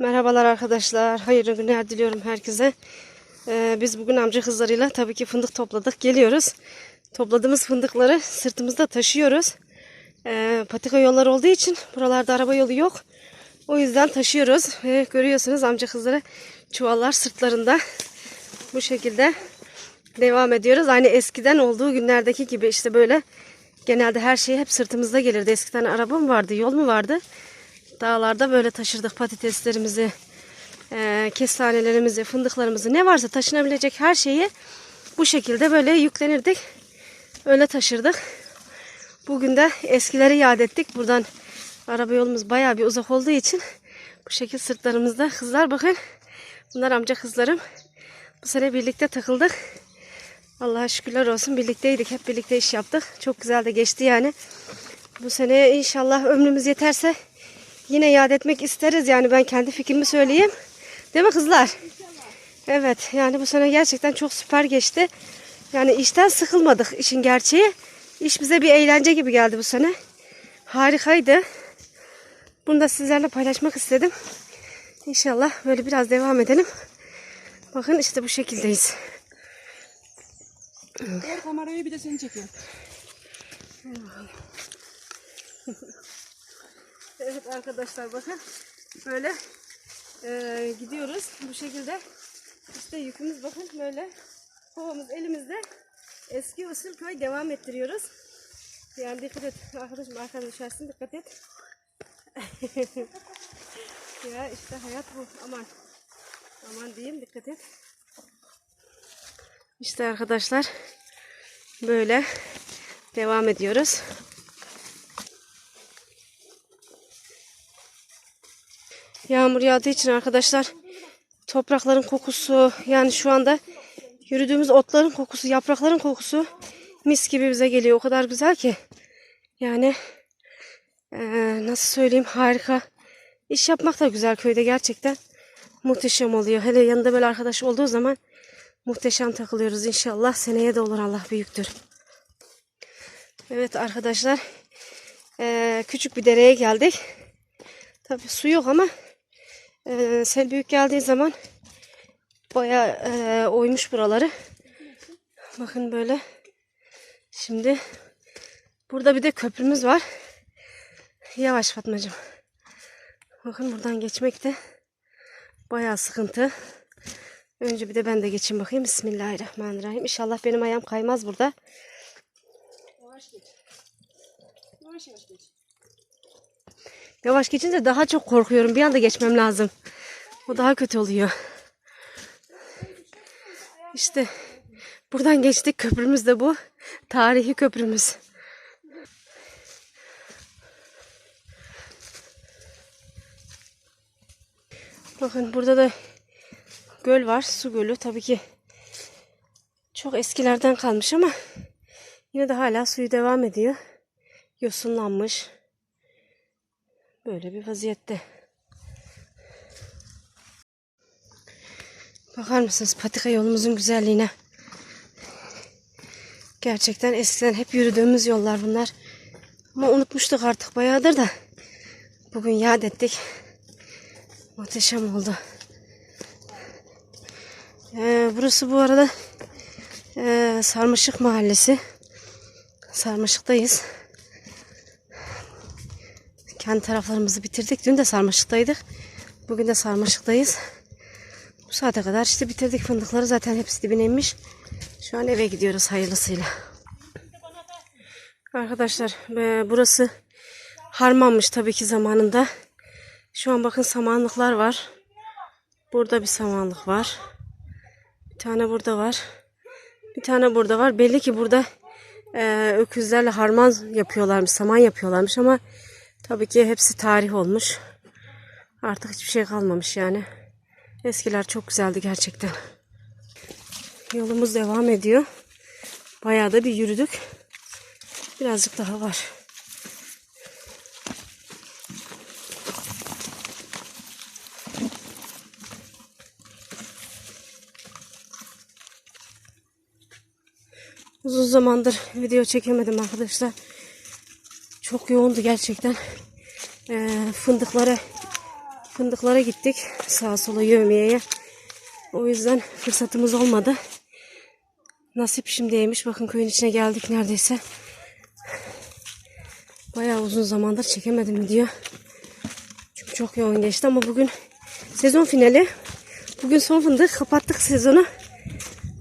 Merhabalar arkadaşlar. Hayırlı günler diliyorum herkese. Ee, biz bugün amca kızlarıyla tabii ki fındık topladık. Geliyoruz. Topladığımız fındıkları sırtımızda taşıyoruz. Ee, patika yollar olduğu için buralarda araba yolu yok. O yüzden taşıyoruz. Ve görüyorsunuz amca kızları çuvallar sırtlarında. Bu şekilde devam ediyoruz. Aynı eskiden olduğu günlerdeki gibi işte böyle genelde her şey hep sırtımızda gelirdi. Eskiden araba mı vardı, yol mu vardı? Dağlarda böyle taşırdık patateslerimizi, e, kestanelerimizi, fındıklarımızı ne varsa taşınabilecek her şeyi bu şekilde böyle yüklenirdik. Öyle taşırdık. Bugün de eskileri yad ettik. Buradan araba yolumuz bayağı bir uzak olduğu için bu şekil sırtlarımızda kızlar bakın. Bunlar amca kızlarım. Bu sene birlikte takıldık. Allah'a şükürler olsun birlikteydik. Hep birlikte iş yaptık. Çok güzel de geçti yani. Bu sene inşallah ömrümüz yeterse yine yad etmek isteriz. Yani ben kendi fikrimi söyleyeyim. Değil mi kızlar? Evet yani bu sene gerçekten çok süper geçti. Yani işten sıkılmadık işin gerçeği. İş bize bir eğlence gibi geldi bu sene. Harikaydı. Bunu da sizlerle paylaşmak istedim. İnşallah böyle biraz devam edelim. Bakın işte bu şekildeyiz. Ver kamerayı bir de seni çekeyim. Evet arkadaşlar bakın böyle eee, gidiyoruz bu şekilde işte yükümüz bakın böyle kovamız elimizde eski usul köy devam ettiriyoruz. Yani dikkat et arkadaşım arkadan düşersin dikkat et. ya işte hayat bu aman aman diyeyim dikkat et. İşte arkadaşlar böyle devam ediyoruz. Yağmur yağdığı için arkadaşlar toprakların kokusu yani şu anda yürüdüğümüz otların kokusu, yaprakların kokusu mis gibi bize geliyor. O kadar güzel ki. Yani eee, nasıl söyleyeyim harika. İş yapmak da güzel köyde gerçekten muhteşem oluyor. Hele yanında böyle arkadaş olduğu zaman muhteşem takılıyoruz inşallah. Seneye de olur Allah büyüktür. Evet arkadaşlar eee, küçük bir dereye geldik. Tabii su yok ama e, sel büyük geldiği zaman bayağı e, oymuş buraları. Bakın böyle. Şimdi burada bir de köprümüz var. Yavaş Fatmacığım. Bakın buradan geçmek de bayağı sıkıntı. Önce bir de ben de geçeyim bakayım. Bismillahirrahmanirrahim. İnşallah benim ayağım kaymaz burada. Yavaş geç. Yavaş yavaş geç. Yavaş geçince daha çok korkuyorum. Bir anda geçmem lazım. O daha kötü oluyor. İşte buradan geçtik. Köprümüz de bu. Tarihi köprümüz. Bakın burada da göl var. Su gölü. Tabii ki çok eskilerden kalmış ama yine de hala suyu devam ediyor. Yosunlanmış. Böyle bir vaziyette. Bakar mısınız patika yolumuzun güzelliğine? Gerçekten eskiden hep yürüdüğümüz yollar bunlar. Ama unutmuştuk artık bayağıdır da. Bugün yad ettik. Muhteşem oldu. Ee, burası bu arada ee, Sarmaşık Mahallesi. Sarmaşık'tayız. Kendi taraflarımızı bitirdik. Dün de sarmaşıktaydık. Bugün de sarmaşıktayız. Bu saate kadar işte bitirdik fındıkları. Zaten hepsi dibine inmiş. Şu an eve gidiyoruz hayırlısıyla. Arkadaşlar e, burası harmanmış tabii ki zamanında. Şu an bakın samanlıklar var. Burada bir samanlık var. Bir tane burada var. Bir tane burada var. Belli ki burada e, öküzlerle harman yapıyorlarmış, saman yapıyorlarmış ama tabii ki hepsi tarih olmuş. Artık hiçbir şey kalmamış yani. Eskiler çok güzeldi gerçekten. Yolumuz devam ediyor. Bayağı da bir yürüdük. Birazcık daha var. Uzun zamandır video çekemedim arkadaşlar. Çok yoğundu gerçekten. Ee, fındıkları fındıklara gittik. Sağa sola yövmeye. O yüzden fırsatımız olmadı. Nasip şimdiymiş. Bakın köyün içine geldik neredeyse. Bayağı uzun zamandır çekemedim video. Çünkü çok yoğun geçti ama bugün sezon finali. Bugün son fındık. Kapattık sezonu.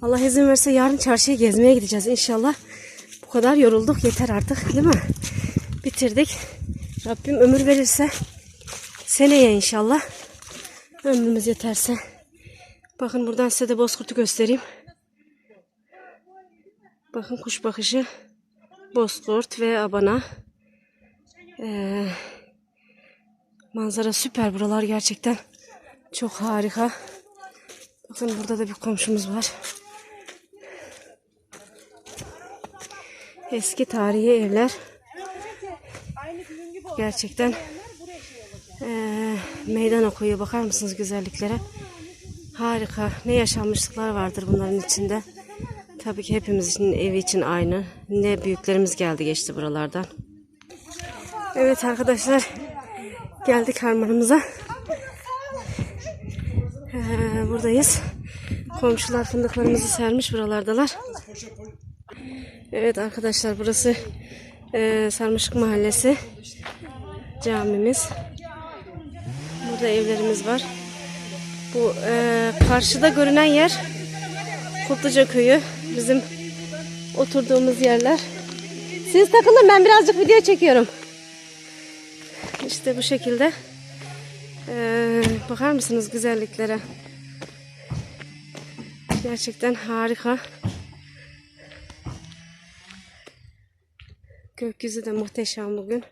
Allah izin verirse yarın çarşıya gezmeye gideceğiz inşallah. Bu kadar yorulduk yeter artık değil mi? Bitirdik. Rabbim ömür verirse seneye inşallah ömrümüz yeterse. Bakın buradan size de bozkurtu göstereyim. Bakın kuş bakışı bozkurt ve abana. Ee, manzara süper buralar gerçekten çok harika. Bakın burada da bir komşumuz var. Eski tarihi evler. Gerçekten eee, meydan okuyor. Bakar mısınız güzelliklere? Harika. Ne yaşanmışlıklar vardır bunların içinde. Tabii ki hepimizin evi için aynı. Ne büyüklerimiz geldi geçti buralardan. Evet arkadaşlar. Geldik harmanımıza. Ee, buradayız. Komşular fındıklarımızı sermiş buralardalar. Evet arkadaşlar burası e, Sarmışık Mahallesi. Camimiz. Burada evlerimiz var. Bu e, karşıda görünen yer Kutluca Köyü. Bizim oturduğumuz yerler. Siz takılın ben birazcık video çekiyorum. İşte bu şekilde. Ee, bakar mısınız güzelliklere? Gerçekten harika. Gökyüzü de muhteşem bugün.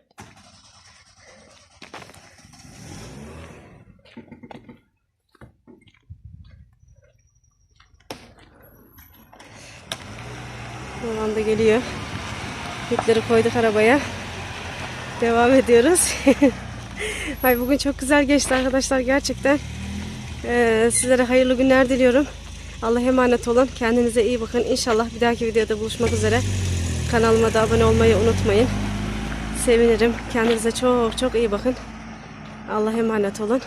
Babam da geliyor. Yükleri koyduk arabaya. Devam ediyoruz. Ay bugün çok güzel geçti arkadaşlar gerçekten. Ee, sizlere hayırlı günler diliyorum. Allah'a emanet olun. Kendinize iyi bakın. İnşallah bir dahaki videoda buluşmak üzere. Kanalıma da abone olmayı unutmayın. Sevinirim. Kendinize çok çok iyi bakın. Allah'a emanet olun.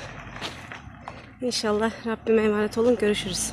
İnşallah Rabbime emanet olun. Görüşürüz.